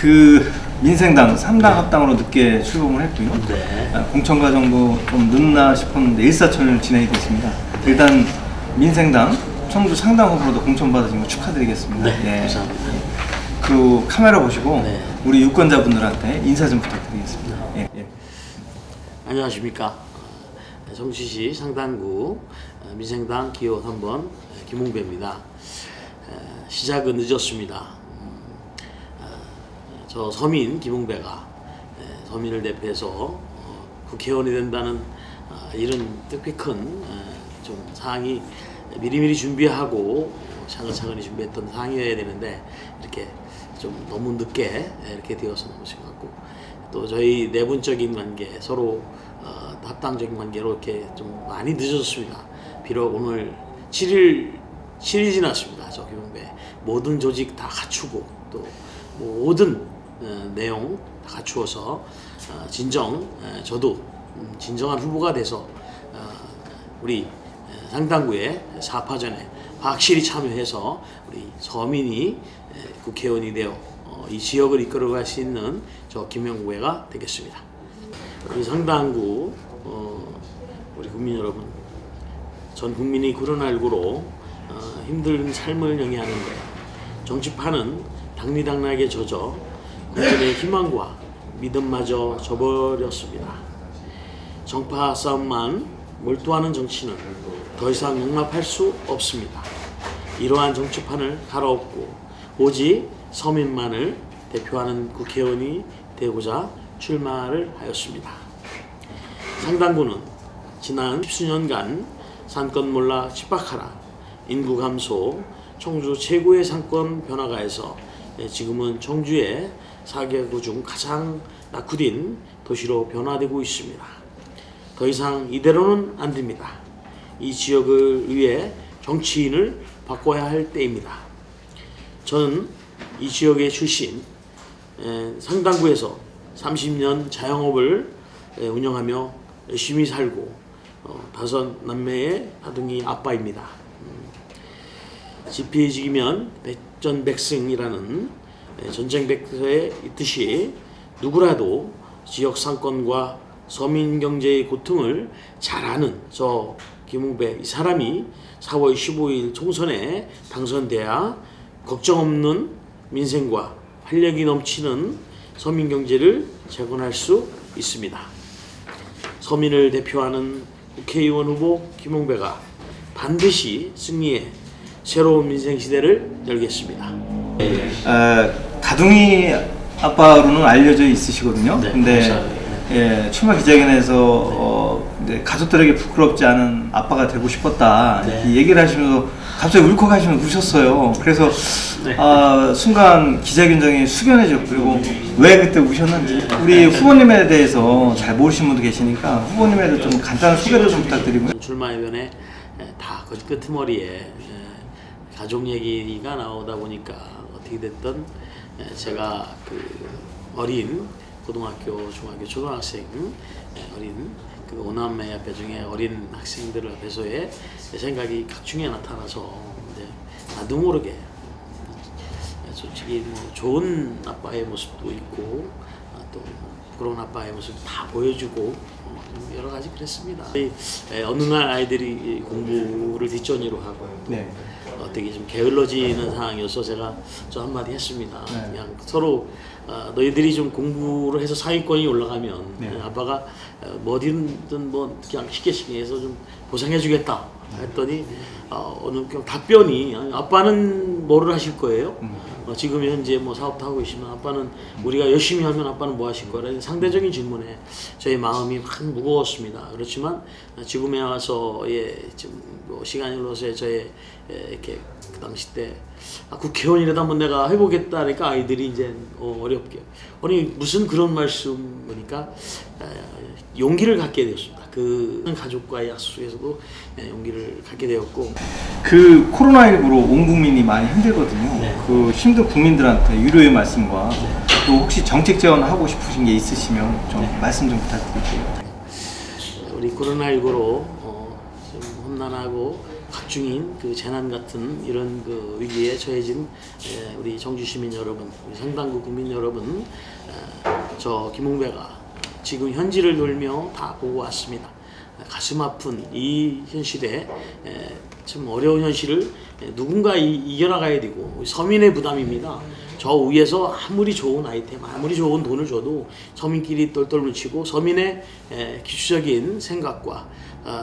그 민생당 3당 합당으로 늦게 출범을 했고요. 네. 아, 공천 과 정도 좀 늦나 싶었는데 일사천리로 진행이 됐습니다. 일단 민생당 청주 상당 후보로도 공천 받으신 거 축하드리겠습니다. 네, 감사합니다. 그 카메라 보시고 네. 우리 유권자분들한테 인사 좀 부탁드리겠습니다. 예, 예. 안녕하십니까. 어, 성주시 상당구 어, 민생당 기호 3번 김홍배입니다. 어, 시작은 늦었습니다. 저 서민 김홍배가 에, 서민을 대표해서 어, 국회의원이 된다는 어, 이런 뜻깊은 어, 좀 사항이 미리미리 준비하고 어, 차근차근히 준비했던 사항이어야 되는데 이렇게 좀 너무 늦게 이렇게 되어서 너무 심각고 또 저희 내분적인 관계 서로 어, 합당적인 관계로 이렇게 좀 많이 늦어졌습니다. 비록 오늘 7일 7일 지났습니다. 저 김용배 모든 조직 다 갖추고 또 모든 어, 내용 다 갖추어서 어, 진정 에, 저도 음, 진정한 후보가 돼서 어, 우리 에, 상당구의 사파전에 확실히 참여해서 우리 서민이 에, 국회의원이 되어 어, 이 지역을 이끌어갈 수 있는 저 김영구회가 되겠습니다. 우리 상당구 어, 우리 국민 여러분, 전 국민이 코로나19로 어, 힘든 삶을 영위하는데 정치판은 당리당락에 젖어 국민의 희망과 믿음마저 저버렸습니다. 정파 싸움만 몰두하는 정치는 더 이상 용납할 수 없습니다. 이러한 정치판을 갈아엎고 오직 서민만을 대표하는 국회의원이 되고자 출마를 하였습니다. 상당구는 지난 십수년간 상권 몰라 핍박하라, 인구 감소, 청주 최고의 상권 변화가에서 지금은 청주의 4개구 중 가장 낙후된 도시로 변화되고 있습니다. 더 이상 이대로는 안 됩니다. 이 지역을 위해 정치인을 바꿔야 할 때입니다. 저는 이 지역의 출신 에, 상당구에서 30년 자영업을 에, 운영하며 열심히 살고 어, 다섯 남매의 아둥이 아빠입니다. 음, 지피지기면 백전백승이라는 에, 전쟁백서에 있듯이 누구라도 지역 상권과 서민 경제의 고통을 잘 아는 저 김웅배 이 사람이 4월 15일 총선에 당선돼야 걱정 없는 민생과 활력이 넘치는 서민 경제를 재건할 수 있습니다. 서민을 대표하는 국회의원 후보 김홍배가 반드시 승리해 새로운 민생 시대를 열겠습니다. 아, 다둥이 아빠로는 알려져 있으시거든요. 네, 근데. 예, 출마 기자회견에서 어, 이제 가족들에게 부끄럽지 않은 아빠가 되고 싶었다 네. 이 얘기를 하시면서 갑자기 울컥하시면서 우셨어요. 그래서 네. 아, 순간 기자회견장이 숙연해졌고 그리고 왜 그때 우셨는지 우리 후보님에 대해서 잘 모르시는 분도 계시니까 후보님에 대해서 좀 간단한 소개를 좀 부탁드리고요. 출마 해변에 에, 다 끄트머리에 에, 가족 얘기가 나오다 보니까 어떻게 에, 제가 그 어린 고등학교, 중학교, 초등학생 에, 어린 그 오남매 앞에 중에 어린 학생들을 앞에서의 생각이 각중에 나타나서 이제 나도 모르게 솔직히 뭐 좋은 아빠의 모습도 있고 아, 또 부끄러운 아빠의 모습 다 보여주고 어, 좀 여러 가지 그랬습니다. 어느 날 아이들이 이 공부를 뒷전이로 하고 네. 어떻게 좀 게을러지는 상황이어서 제가 좀 한마디 했습니다. 네. 그냥 서로 어, 너희들이 좀 공부를 해서 상위권이 올라가면 네. 에, 아빠가 어, 뭐 어디든 뭐 그냥 쉽게 쉽게 해서 좀 보상해주겠다 했더니 어, 어느 답변이 아빠는 뭐를 하실 거예요? 어, 지금 현재 뭐 사업도 하고 계시면 아빠는 우리가 열심히 하면 아빠는 뭐 하실 거라 상대적인 질문에 저희 마음이 막 무거웠습니다. 그렇지만 어, 지금에 와서의 지금 뭐 시간이 흘러서 저의 에, 이렇게 그 당시 때 아, 국회의원이라도 한번 내가 해보겠다니까 아이들이 이제 어, 어렵게 아니 무슨 그런 말씀이니까 에, 용기를 갖게 되었습니다. 그 가족과의 약속에서도 에, 용기를 갖게 되었고 그 코로나19로 온 국민이 많이 힘들거든요. 네. 그 힘든 국민들한테 위로의 말씀과 또 혹시 정책 제안 하고 싶으신 게 있으시면 좀 네. 말씀 좀 부탁드릴게요. 우리 코로나19로 어, 좀 험난하고 각중인 그 재난 같은 이런 그 위기에 처해진 에, 우리 정주 시민 여러분, 우리 상당구 국민 여러분, 에, 저 김홍배가 지금 현지를 놀며 다 보고 왔습니다. 가슴 아픈 이 현실에 에, 참 어려운 현실을 에, 누군가 이, 이겨나가야 되고 서민의 부담입니다. 저 위에서 아무리 좋은 아이템, 아무리 좋은 돈을 줘도 서민끼리 똘똘 뭉치고 서민의 에, 기초적인 생각과 아,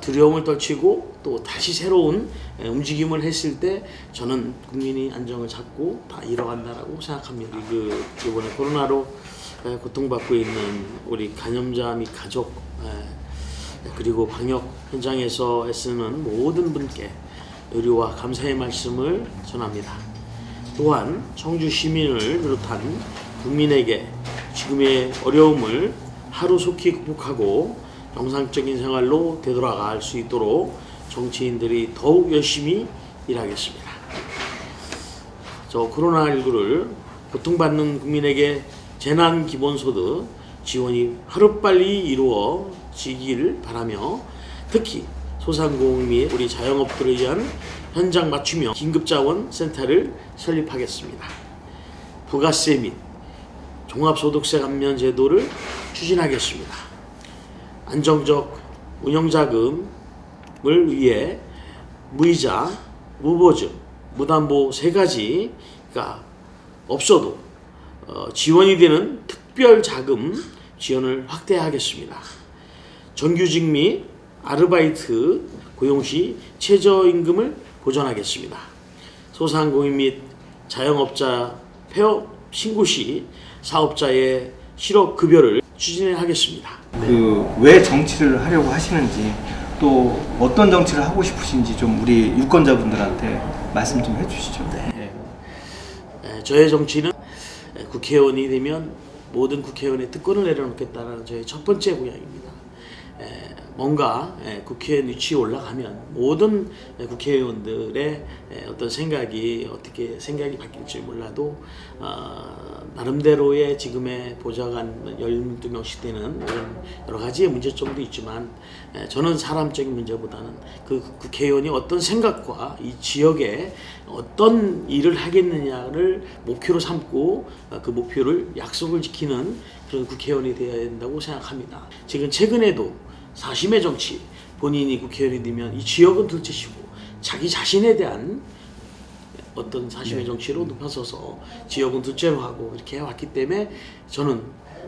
두려움을 떨치고 또 다시 새로운 에, 움직임을 했을 때 저는 국민이 안정을 찾고 다 이뤄간다라고 생각합니다. 그 이번에 코로나로 에, 고통받고 있는 우리 간염자 및 가족 에, 그리고 방역 현장에서 애쓰는 모든 분께 의료와 감사의 말씀을 전합니다. 또한 청주 시민을 비롯한 국민에게 지금의 어려움을 하루속히 극복하고 정상적인 생활로 되돌아갈 수 있도록 정치인들이 더욱 열심히 일하겠습니다. 저 코로나19를 고통받는 국민에게 재난 기본소득 지원이 하루빨리 이루어지기를 바라며 특히 소상공인 및 우리 자영업들을 위한 현장 맞춤형 긴급자원 센터를 설립하겠습니다. 부가세 및 종합소득세 감면 제도를 추진하겠습니다. 안정적 운영자금을 위해 무이자, 무보증, 무담보 세 가지가 없어도 어, 지원이 되는 특별 자금 지원을 확대하겠습니다. 정규직 및 아르바이트 고용 시 최저임금을 보전하겠습니다. 소상공인 및 자영업자 폐업 신고 시 사업자의 실업 급여를 추진하겠습니다. 그 왜 정치를 하려고 하시는지 또 어떤 정치를 하고 싶으신지 좀 우리 유권자분들한테 말씀 좀 해주시죠. 네. 에, 저의 정치는 에, 국회의원이 되면 모든 국회의원의 특권을 내려놓겠다는 저의 첫 번째 공약입니다. 에, 뭔가 에, 국회의원 위치에 올라가면 모든 에, 국회의원들의 에, 어떤 생각이 어떻게 생각이 바뀔지 몰라도 어, 나름대로의 지금의 보좌관 12명씩 되는 여러 가지의 문제점도 있지만 에, 저는 사람적인 문제보다는 그 국회의원이 어떤 생각과 이 지역에 어떤 일을 하겠느냐를 목표로 삼고 어, 그 목표를 약속을 지키는 그런 국회의원이 되어야 된다고 생각합니다. 지금 최근에도 사심의 정치 본인이 국회의원이 되면 이 지역은 둘째치고 자기 자신에 대한 어떤 사심의 정치로 높아서서 지역은 둘째로 하고 이렇게 해왔기 때문에 저는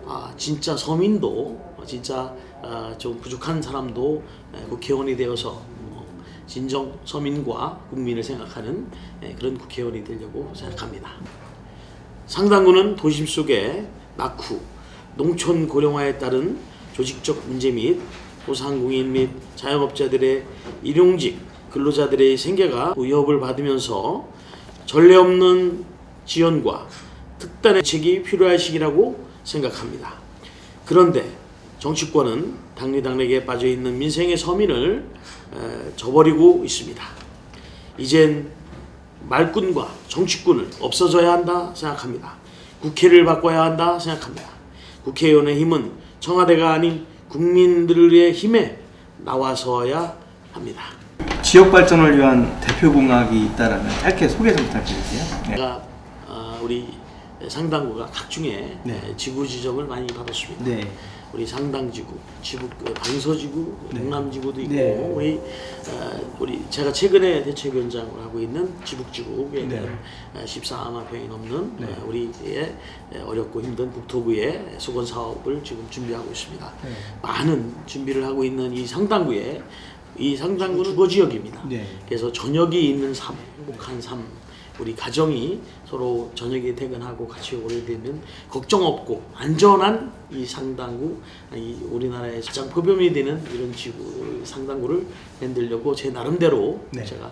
아 진짜 서민도 진짜 아, 좀 부족한 사람도 에, 국회의원이 되어서 어, 진정 서민과 국민을 생각하는 에, 그런 국회의원이 되려고 생각합니다. 상당구는 도심 속의 낙후, 농촌 고령화에 따른 조직적 문제 및 소상공인 및 자영업자들의 일용직 근로자들의 생계가 위협을 받으면서 전례 없는 지원과 특단의 대책이 필요할 시기라고 생각합니다. 그런데 정치권은 당리당략에 빠져 있는 민생의 서민을 에, 저버리고 있습니다. 이젠 말꾼과 정치꾼을 없어져야 한다 생각합니다. 국회를 바꿔야 한다 생각합니다. 국회의원의 힘은 청와대가 아닌 국민들의 힘에 나와서야 합니다. 지역 발전을 위한 대표 공약이 있다라면 짧게 소개 좀 부탁드릴게요. 네. 제가 어, 우리 상당구가 각중에 네. 지구 지정을 많이 받았습니다. 네. 우리 상당지구, 지구 그 방서지구, 동남지구도 있고 네. 우리 어, 우리 제가 최근에 대책위원장을 하고 있는 지북지구에 네. 대한 14만 평이 넘는 네. 어, 우리의 어렵고 힘든 국토부의 수건 사업을 지금 준비하고 있습니다. 네. 많은 준비를 하고 있는 이 상당구에 이 상당구는 주거 지역입니다. 네. 그래서 저녁이 있는 삶, 행복한 삶, 우리 가정이 서로 저녁에 퇴근하고 같이 오래 되면 걱정 없고 안전한 이 상당구, 이 우리나라의 가장 표범이 되는 이런 지구 상당구를 만들려고 제 나름대로 네. 제가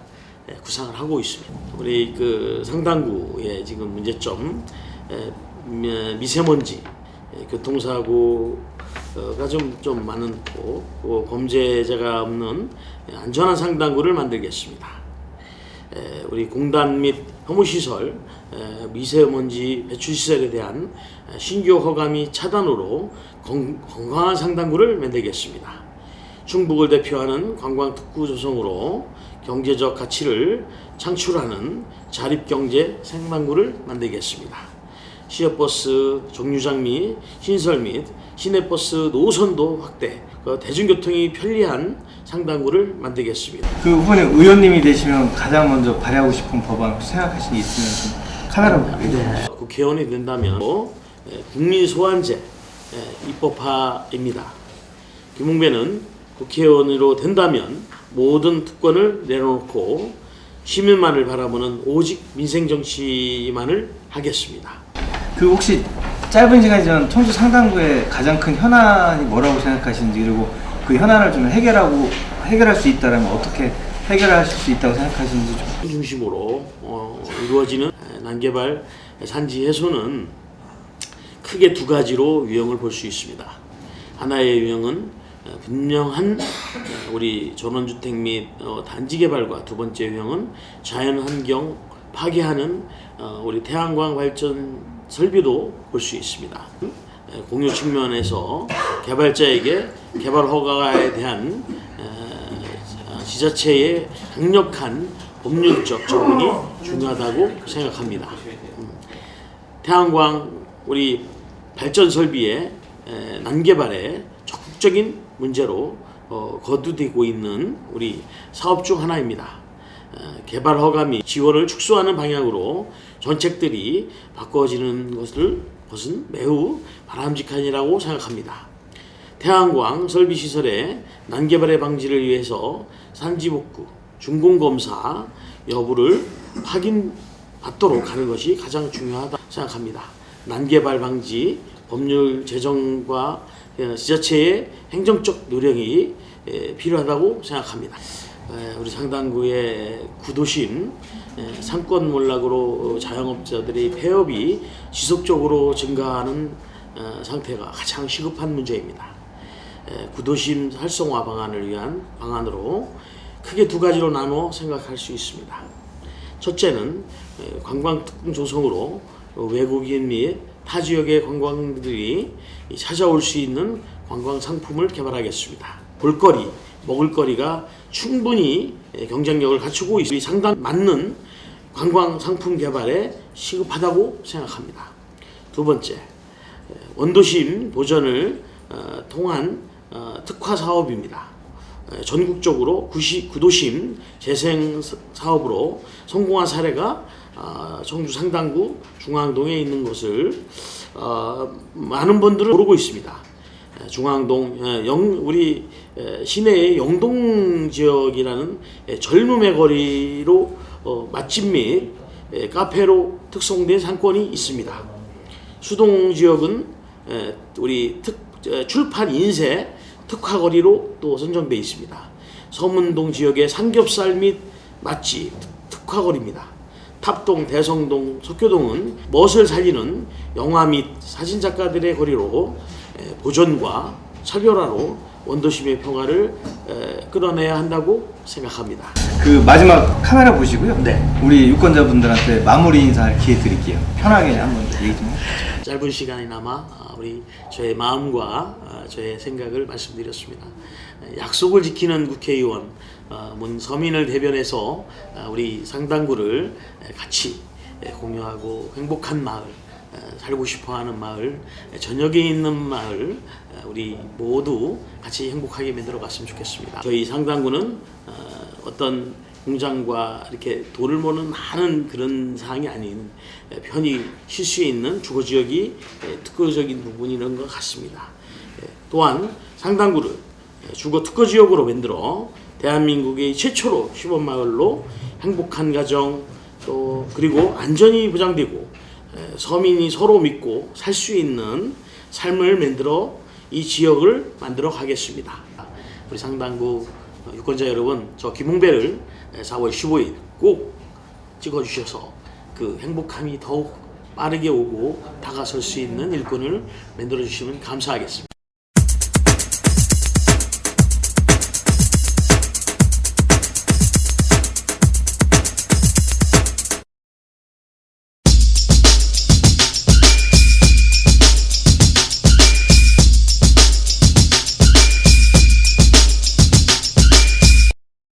예, 구상을 하고 있습니다. 우리 그 상당구의 지금 문제점 에, 미- 미세먼지, 에, 교통사고가 좀, 좀 많고 또 범죄자가 없는 안전한 상당구를 만들겠습니다. 에, 우리 공단 및 에, 미세먼지 배출시설에 대한 에, 신규 허가미 차단으로 건, 건강한 상당구를 만들겠습니다. 충북을 대표하는 관광 특구 조성으로 경제적 가치를 창출하는 자립경제 생방구를 만들겠습니다. 시외버스 정류장 및 신설 및 시내버스 노선도 확대, 그 대중교통이 편리한 상당구를 만들겠습니다. 그 후보님 의원님이 되시면 가장 먼저 발의하고 싶은 법안 생각하신 게 있으면 좀 카메라 보고 네. 국회의원이 된다면 어, 예, 국민 소환제 예, 입법화입니다. 김웅배는 국회의원으로 된다면 모든 특권을 내려놓고 시민만을 바라보는 오직 민생 정치만을 하겠습니다. 그 혹시 짧은 시간이지만 청주 상당구의 가장 큰 현안이 뭐라고 생각하시는지 그리고 그 현안을 좀 해결하고 해결할 수 있다면 어떻게 해결하실 수 있다고 생각하시는지 좀 중심으로 어, 이루어지는 난개발 산지 해소는 크게 두 가지로 유형을 볼 수 있습니다. 하나의 유형은 어, 분명한 어, 우리 전원주택 및 어, 단지 개발과 두 번째 유형은 자연환경 파괴하는 어, 우리 태양광 발전 설비도 볼 수 있습니다. 에, 공유 측면에서 개발자에게 개발 허가에 대한 에, 어, 지자체의 강력한 법률적 적응이 중요하다고 생각합니다. 음, 태양광 우리 발전 설비의 에, 난개발에 적극적인 문제로 어, 거두되고 있는 우리 사업 중 하나입니다. 에, 개발 허가 및 지원을 축소하는 방향으로 정책들이 바꿔지는 것을 것은 매우 바람직한이라고 생각합니다. 태양광 설비 시설의 난개발의 방지를 위해서 산지복구, 중공검사 여부를 확인받도록 하는 것이 가장 중요하다 생각합니다. 난개발 방지 법률 제정과 어, 지자체의 행정적 노력이 에, 필요하다고 생각합니다. 에, 우리 상당구의 구도심 에, 상권 몰락으로 자영업자들의 폐업이 지속적으로 증가하는 어, 상태가 가장 시급한 문제입니다. 에, 구도심 활성화 방안을 위한 방안으로 크게 두 가지로 나누어 생각할 수 있습니다. 첫째는 에, 관광 특공 조성으로 어, 외국인 및 타 지역의 관광들이 이 찾아올 수 있는 관광 상품을 개발하겠습니다. 볼거리, 먹을거리가 충분히 에, 경쟁력을 갖추고 있으니 상당 맞는 관광 상품 개발에 시급하다고 생각합니다. 두 번째, 원도심 보전을 어, 통한 어, 특화 사업입니다. 에, 전국적으로 구시, 구도심 재생 사- 사업으로 성공한 사례가 아, 청주 상당구 중앙동에 있는 것을 어, 많은 분들은 모르고 있습니다. 에, 중앙동 에, 영 우리 에, 시내의 영동 지역이라는 에, 젊음의 거리로 어, 맛집 및 에, 카페로 특성된 상권이 있습니다. 수동 지역은 에, 우리 특, 에, 출판 인쇄 특화거리로 또 선정돼 있습니다. 서문동 지역의 삼겹살 및 맛집 특화거리입니다. 탑동, 대성동, 석교동은 멋을 살리는 영화 및 사진 작가들의 거리로 에, 보존과 차별화로 원도심의 평화를 에, 끌어내야 한다고 생각합니다. 그 마지막 카메라 보시고요. 네. 우리 유권자분들한테 마무리 인사할 기회 드릴게요. 편하게 한번 얘기 좀 해주세요. 짧은 시간이나마 아, 우리 저의 마음과 아, 저의 생각을 말씀드렸습니다. 약속을 지키는 국회의원 어, 문 서민을 대변해서 아, 우리 상당구를 같이 공유하고 행복한 마을 에, 살고 싶어하는 마을 에, 저녁에 있는 마을 에, 우리 모두 같이 행복하게 만들어 갔으면 좋겠습니다. 저희 상당구는 어, 어떤 공장과 이렇게 돌을 모는 많은 그런 사항이 아닌 에, 편히 쉴 수 있는 주거 지역이 에, 특허적인 부분이라는 것 같습니다. 에, 또한 상당구를 에, 주거 특허 지역으로 만들어 대한민국의 최초로 시범 마을로 행복한 가정 또 그리고 안전이 보장되고 에, 서민이 서로 믿고 살 수 있는 삶을 만들어 이 지역을 만들어 가겠습니다. 우리 상당구 유권자 여러분, 저 김홍배를 4월 15일 꼭 찍어주셔서 그 행복함이 더욱 빠르게 오고 다가설 수 있는 일꾼을 만들어 주시면 감사하겠습니다.